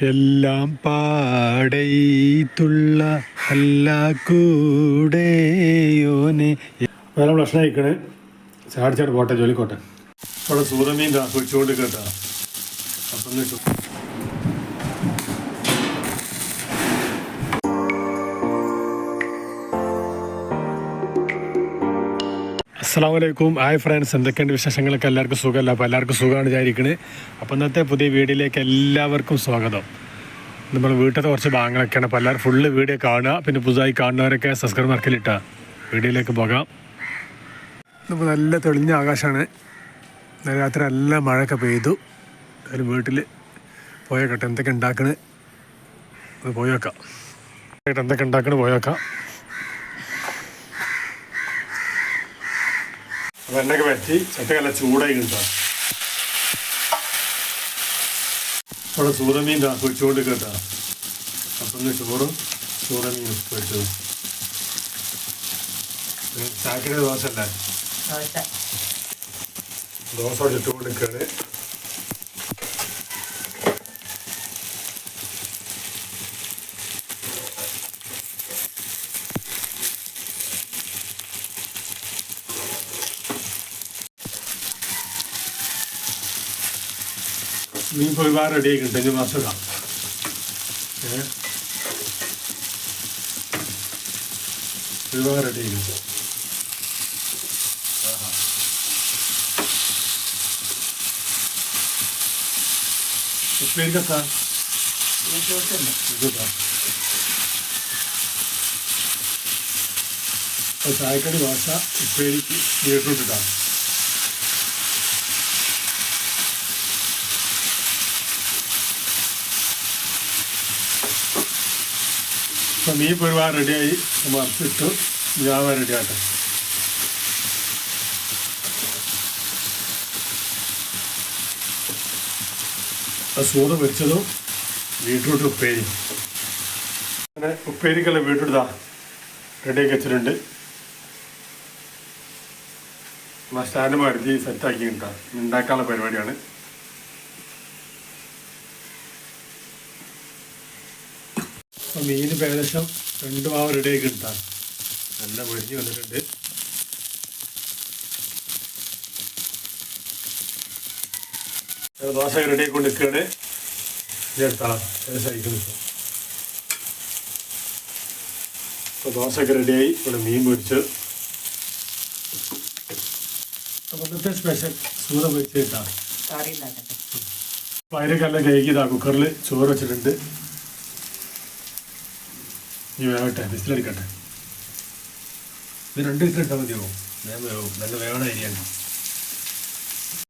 എല്ലാം പാടത്തുള്ള കൂടെ കൂടെയോനെ വേറെ ഭക്ഷണം കഴിക്കണേ ചാടിച്ചാട് പോട്ടെ ജോലിക്കോട്ടെ. അവിടെ സൂതമീൻ ദാ പൊരിച്ചുകൊണ്ട് കേട്ടാ. അപ്പം കിട്ടും അസ്സാം വലൈക്കും ഹായ് ഫ്രണ്ട്സ് എന്തൊക്കെയുണ്ട് വിശേഷങ്ങളൊക്കെ? എല്ലാവർക്കും സുഖമല്ല? അപ്പോൾ എല്ലാവർക്കും സുഖമാണ് വിചാരിക്കുന്നത് അപ്പോൾ ഇന്നത്തെ പുതിയ വീഡിയോയിലേക്ക് എല്ലാവർക്കും സ്വാഗതം. നമ്മൾ വീട്ടിലത്തെ കുറച്ച് ഭാഗങ്ങളൊക്കെയാണ്. അപ്പോൾ എല്ലാവരും ഫുള്ള് വീഡിയോ കാണുക. പിന്നെ പുതുതായി കാണുന്നവരൊക്കെ സബ്സ്ക്രൈബ് മാർക്കിലിട്ട വീഡിയോയിലേക്ക് പോകാം. ഇപ്പോൾ നല്ല തെളിഞ്ഞ ആകാശമാണ് ഇന്നലെ രാത്രി നല്ല മഴയൊക്കെ പെയ്തു. ഒരു വീട്ടിൽ പോയേക്കട്ടെ. എന്തൊക്കെ ഉണ്ടാക്കണേ? അത് പോയേക്കാം എന്തൊക്കെ ഉണ്ടാക്കണേ? പോയേക്കാം അപ്പോൾ എണ്ണയൊക്കെ ചട്ട നല്ല ചൂടായി കിട്ടാം. അവിടെ ദാ പൊരിച്ചുകൊണ്ട് കേട്ടാ. അപ്പം ചോറും സൂതമീൻ പൊരിച്ചതും ചാക്കിന്റെ ദോശ അല്ലേ? ദോശ. ദോശ മീൻ വേറെ റെഡി ആയിട്ടുണ്ട് ഇനി ഏ? ഒരുപാട് റെഡി ആയിട്ടുണ്ട് ഇതാ അപ്പോൾ ചായക്കടി ദോശ ഉപ്പേരിക്ക് ബീട്രൂട്ട് ഇട്ടാ അപ്പം മീൻ ഒരുപാട് റെഡിയായി വറുത്തിട്ടു. ആട്ടെ സൂത വെച്ചതും ബീട്രൂട്ട് ഉപ്പേരി. അങ്ങനെ ഉപ്പേരിക്കുള്ള ബീട്രൂട്ട് ഇതാ റെഡിയാക്കി വെച്ചിട്ടുണ്ട്. സ്റ്റാൻഡ് മരുതി സെറ്റാക്കി കിട്ടാം ഉണ്ടാക്കാനുള്ള പരിപാടിയാണ്. അപ്പം മീൻ ഏകദേശം രണ്ട് മാവ് റെഡിയാക്കി കിട്ടാം നല്ല മരിഞ്ഞ് വന്നിട്ടുണ്ട്. ദോശ റെഡിയാക്കി കൊണ്ട് നിൽക്കുകയാണ്. ഇതെടുത്താളാം ഏകദേശം അയക്കുന്നു അപ്പോൾ ദോശയൊക്കെ റെഡിയായി ഇവിടെ മീൻ പൊരിച്ച്. അപ്പോൾ ഇന്നത്തെ സ്പെഷ്യൽ സൂത പൊരിച്ച് കിട്ടാം എല്ലാം കഴുകിയതാ കുക്കറിൽ ചോറ് വെച്ചിട്ടുണ്ട്. ഇനി വേവട്ടെ വിസിലടിക്കട്ടെ ഇത് രണ്ട് വിസിലിട്ടാൽ മതിയാവും. ഞാൻ വേവും നല്ല വേവണ അരിയാണ്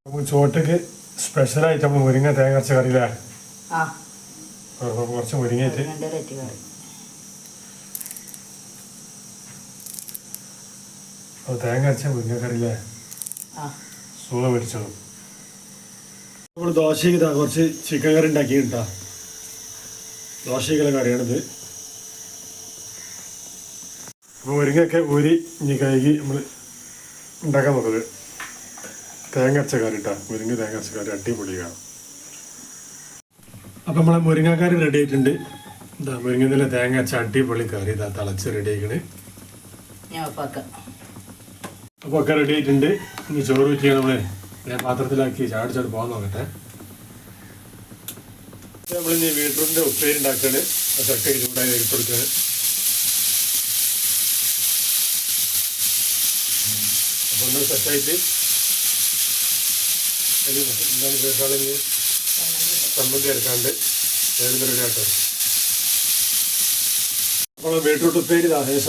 നമുക്ക് സ്പെഷ്യൽ സ്പെഷ്യലായിട്ട് നമ്മൾ മുരിങ്ങ തേങ്ങ അരച്ച കറിയില്ലേ കുറച്ച് മുരിങ്ങയിട്ട് തേങ്ങ അരച്ച മുരിങ്ങ കറിയില്ലേ ആ. സൂത പൊരിച്ചതും. നമ്മൾ ദോശയ്ക്ക് കുറച്ച് ചിക്കൻ കറി ഉണ്ടാക്കി കിട്ടാ ദോശയ്ക്കുള്ള കറിയാണിത്. അപ്പോൾ മുരിങ്ങയൊക്കെ ഊരി ഇനി കഴുകി നമ്മൾ ഉണ്ടാക്കാൻ നോക്കുന്നത്. തേങ്ങ അരച്ച ഇട്ടാ മുരിങ്ങ തേങ്ങ അച്ചക്കാരി കറി അടിപൊളിയാണ് അപ്പം നമ്മളെ മുരിങ്ങക്കറി റെഡി ആയിട്ടുണ്ട്. ഇതാ മുരിങ്ങത്തിലെ തേങ്ങ അരച്ച അടിപൊളി കറി. ഇതാ തിളച്ച് റെഡി ആയിക്കണേ. അപ്പൊ അപ്പോൾ ഒക്കെ റെഡി ആയിട്ടുണ്ട്. ഇനി ചോറ് വെച്ച് നമ്മൾ ഞാൻ പാത്രത്തിലാക്കി ചാടിച്ചാട് പോകാൻ നോക്കട്ടെ. നമ്മൾ ഇനി ബീട്രൂട്ടിന്റെ ഉപ്പേരി ഉണ്ടാക്കുകയാണ് ചട്ടയ്ക്ക് ചൂടായി കൊടുക്കുകയാണ് അപ്പോൾ ഒന്ന് സെറ്റായിട്ട് അതിന് എന്താണ് കേട്ടാണെങ്കിൽ ചമ്മന്തി എടുക്കാണ്ട് വേഗം റെഡി അപ്പോൾ ബീട്രൂട്ട് ഉപ്പേരി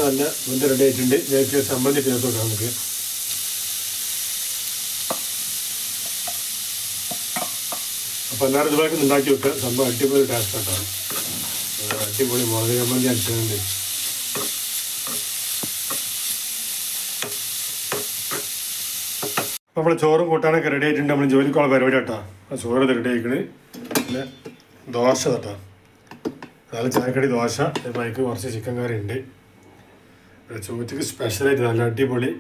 അല്ല മുന്നേ റെഡി ആയിട്ടുണ്ട്. ഞങ്ങൾക്ക് ചമ്മന്തി ചേർത്ത് വെക്കാം നമുക്ക്. അപ്പോൾ എല്ലാവരും ഇതുപോലെ ഉണ്ടാക്കി വെക്കുക. സംഭവം അടിപൊളി ടേസ്റ്റ് ആയിട്ടാണ് അടിപൊളി മുളക് ചമ്മന്തി അടിച്ചിട്ടുണ്ട് നമ്മൾ ചോറും കൂട്ടാനൊക്കെ റെഡി ആയിട്ടുണ്ട്. നമ്മൾ ജോലിക്കുള്ള പരിപാടി കേട്ടോ ആ ചോറ് റെഡി ആയിക്കണ്. പിന്നെ ദോശ കേട്ടോ. അതായത് ചായക്കടി ദോശ. മയക്ക് കുറച്ച് ചിക്കൻ കറി ഉണ്ട്. ചോറ്റക്ക് സ്പെഷ്യലായിട്ട് നല്ല അടിപൊളി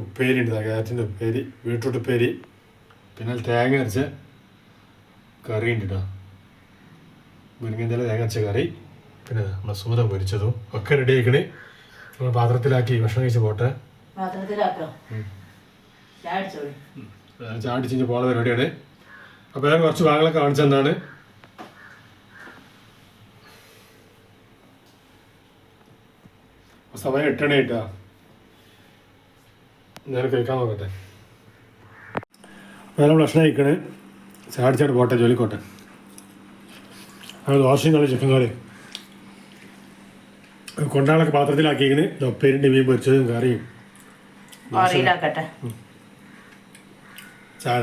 ഉപ്പേരി ഉണ്ട്. കാറ്റിന്റെ ഉപ്പേരി ബീട്രൂട്ട് ഉപ്പേരി പിന്നെ തേങ്ങ അരച്ച കറി ഉണ്ട് കേട്ടോ മുരിങ്ങന്റെ തേങ്ങ അരച്ച കറി. പിന്നെ നമ്മുടെ സൂത പൊരിച്ചതും ഒക്കെ റെഡി ആയിക്കണേ. നമ്മൾ പാത്രത്തിലാക്കി ഭക്ഷണം കഴിച്ച് പോട്ടെ. പാത്രത്തിലാക്കാം. ചാടിച്ചോളി ചാടി. ചിഞ്ഞ് പോണ പരിപാടിയാണ്. അപ്പോൾ ഞാൻ കുറച്ച് ഭാഗങ്ങളൊക്കെ കാണിച്ചെന്നാണ് സമയം എട്ടണ കേട്ടാ ഞാൻ കഴിക്കാൻ നോക്കട്ടെ. നമ്മൾ ഭക്ഷണം കഴിക്കണേ. ചാടിച്ചാട് പോട്ടെ ജോലിക്കോട്ടെ അത് ദോശയും കളി ചിക്കൻ കറി കൊണ്ടാളൊക്കെ പാത്രത്തിലാക്കിയിരിക്കണ്. ഉപ്പേരിന്റെ മീൻ പൊരിച്ചതും കറിയും. ചായ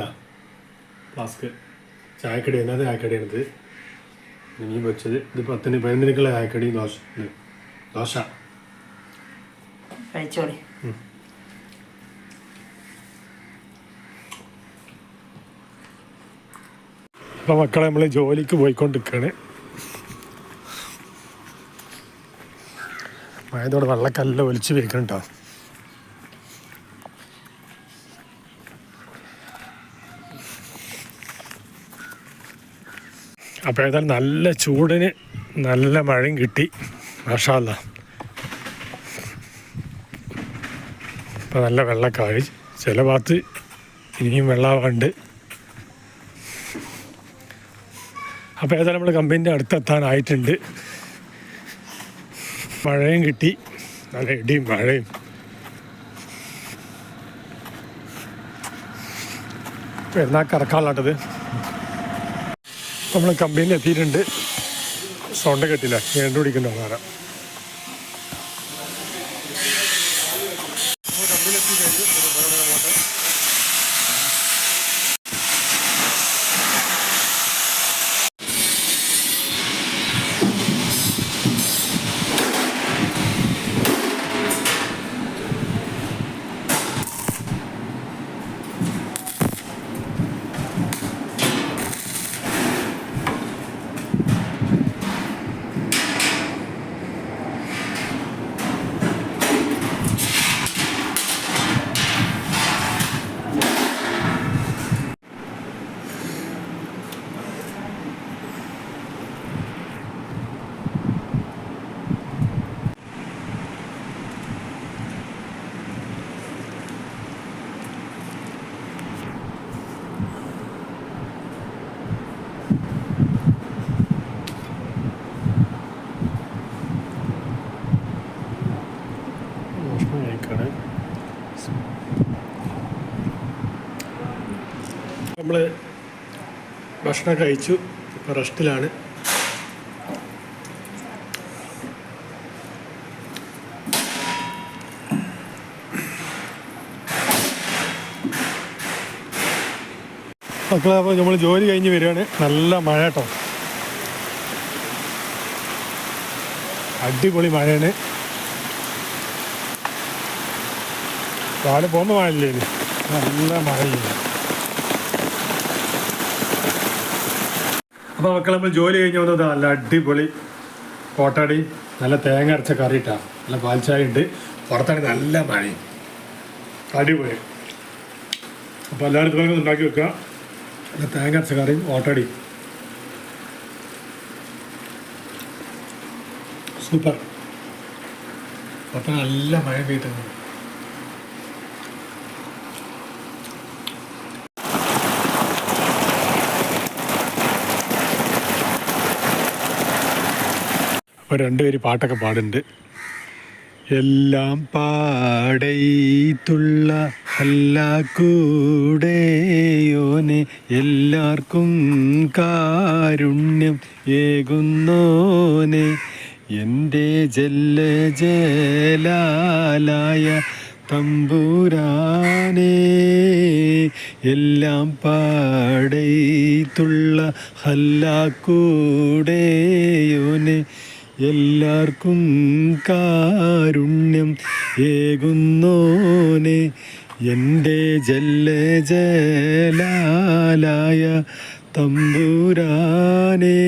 ഫ്ലാസ്ക്. ചായക്കടി എന്നാ ചായക്കടിയാണിത് മീൻ വെച്ചത് ഇത് പത്തിന് പതിനൊന്നിനേക്കുള്ള ചായക്കടി ദോശ. ദോശ. കഴിച്ചോളി. അപ്പോൾ മക്കളെ നമ്മൾ ജോലിക്ക് പോയിക്കൊണ്ടിരിക്കുകയാണ് മഴയതോടെ വെള്ളക്കല്ല ഒലിച്ച് വെക്കണം അപ്പോൾ ഏതായാലും നല്ല ചൂടിന് നല്ല മഴയും കിട്ടി. മാഷാല്ല ഇപ്പോൾ നല്ല വെള്ളക്കായി. ചില ഭാഗത്ത് ഇനിയും വെള്ളമുണ്ട് അപ്പോൾ ഏതായാലും നമ്മൾ കമ്പനീന്റെ അടുത്തെത്താനായിട്ടുണ്ട്. മഴയും കിട്ടി. നല്ല ഇടിയും മഴയും. എന്നാ കറക്കാനുള്ളത്? നമ്മൾ കമ്പനിയിൽ എത്തിയിട്ടുണ്ട്. സൗണ്ട് കെട്ടില്ല. വേണ്ട പിടിക്കണ്ടോ നമ്മൾ ഭക്ഷണം കഴിച്ചു. ഇപ്പോൾ റെസ്റ്റിലാണ്. മക്കളെ അപ്പോൾ നമ്മൾ ജോലി കഴിഞ്ഞ് വരികയാണ്. നല്ല മഴ കേട്ടോ. അടിപൊളി മഴയാണ്. രാവിലെ പോകുമ്പോൾ മഴയില്ലേ നല്ല മഴയില്ല? അപ്പോൾ മക്കൾ നമ്മൾ ജോലി കഴിഞ്ഞ് വന്നത് നല്ല അടിപൊളി കോട്ടാടി നല്ല തേങ്ങ അരച്ച കറി ഇട്ടാ നല്ല പാൽച്ചായ ഉണ്ട്. പുറത്താണെങ്കിൽ നല്ല മഴയും. അടിപൊളി. അപ്പോൾ ഒന്ന് ഉണ്ടാക്കി വെക്കുക. നല്ല തേങ്ങ അരച്ച കറിയും ഓട്ടടി സൂപ്പർ. അപ്പം നല്ല മഴ പെയ്യുന്നു അപ്പോൾ രണ്ടുപേര് പാട്ടൊക്കെ പാടുന്നുണ്ട്. എല്ലാം പാടൈത്തുള്ള എല്ലാ കൂടെയോനെ എല്ലാവർക്കും കാരുണ്യം ഏകുന്നോനെ. എന്റെ ജല്ല ജലാലായ തമ്പൂരാനേ എല്ലാം പാടൈത്തുള്ള ഹല്ലാക്കൂടെയോനെ എല്ലാവർക്കും കാരുണ്യം ഏകുന്നോനെ. എന്റെ ജല്ല ജലാലായ തമ്പുരാനേ.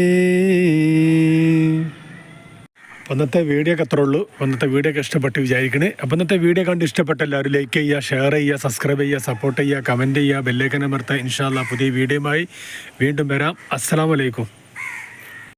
അന്നത്തെ വീഡിയോ ഒക്കെ അത്രേ ഉള്ളൂ. അന്നത്തെ വീഡിയോ ഒക്കെ ഇഷ്ടപ്പെട്ട് വിചാരിക്കണേ. അപ്പം ഇന്നത്തെ വീഡിയോ കണ്ട് ഇഷ്ടപ്പെട്ട എല്ലാവരും ലൈക്ക് ചെയ്യുക ഷെയർ ചെയ്യുക സബ്സ്ക്രൈബ് ചെയ്യുക സപ്പോർട്ട് ചെയ്യുക കമന്റ് ചെയ്യുക ബെല്ലേക്കൻ അമർത്തുക. ഇൻഷാല്ല പുതിയ വീഡിയോയുമായി വീണ്ടും വരാം. അസ്സാം വലൈക്കും